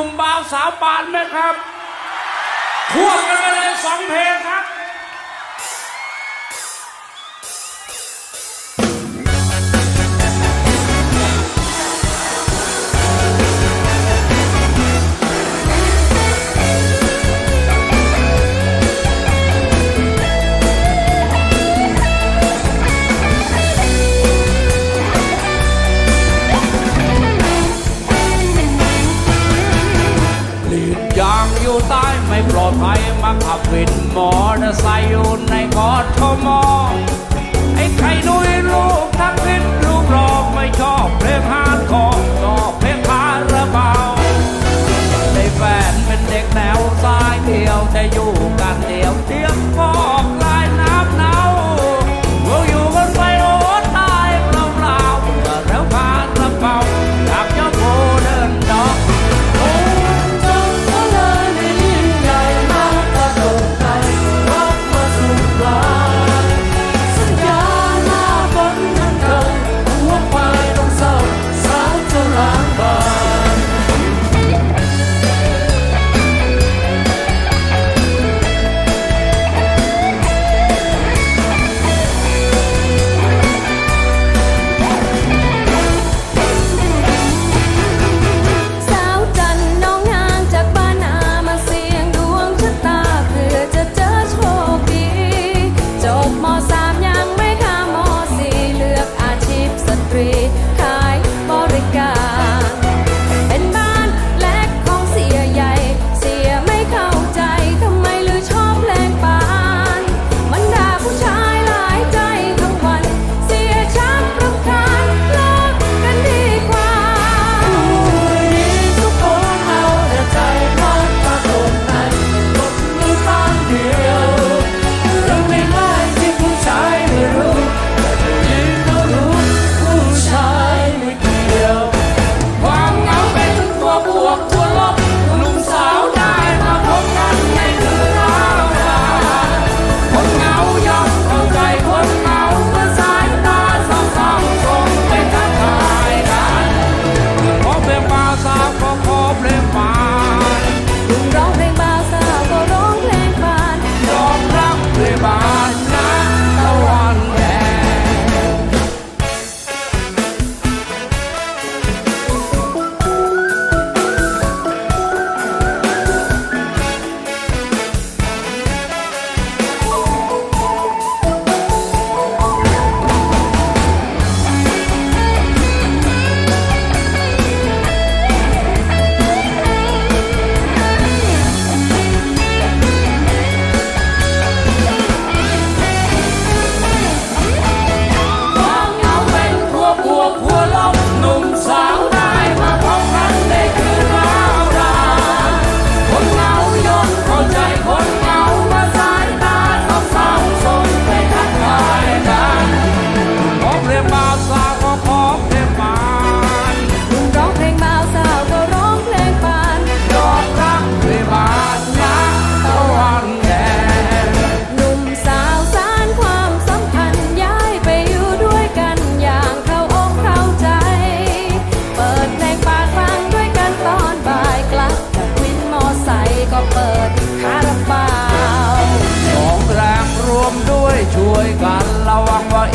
นุ่มบ่าวสาวปานไหมครับควบกันไปเลยสองเพลงครับ มอเตอร์ไซค์อยู่ในกอทมไอ้ไข่นุ้ยลูกทักพิษลูกรอกไม่ชอบเพลงฮาร์ดคอร์ชอบเพลงคาราบาวได้แฟนเป็นเด็กแนวซ้ายเที่ยวแต่อยู่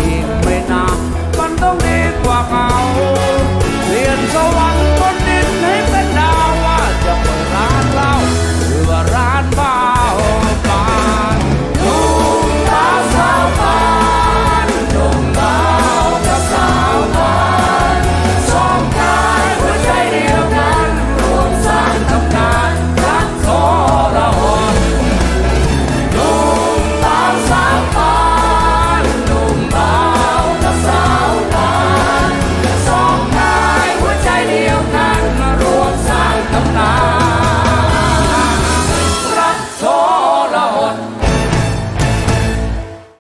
game.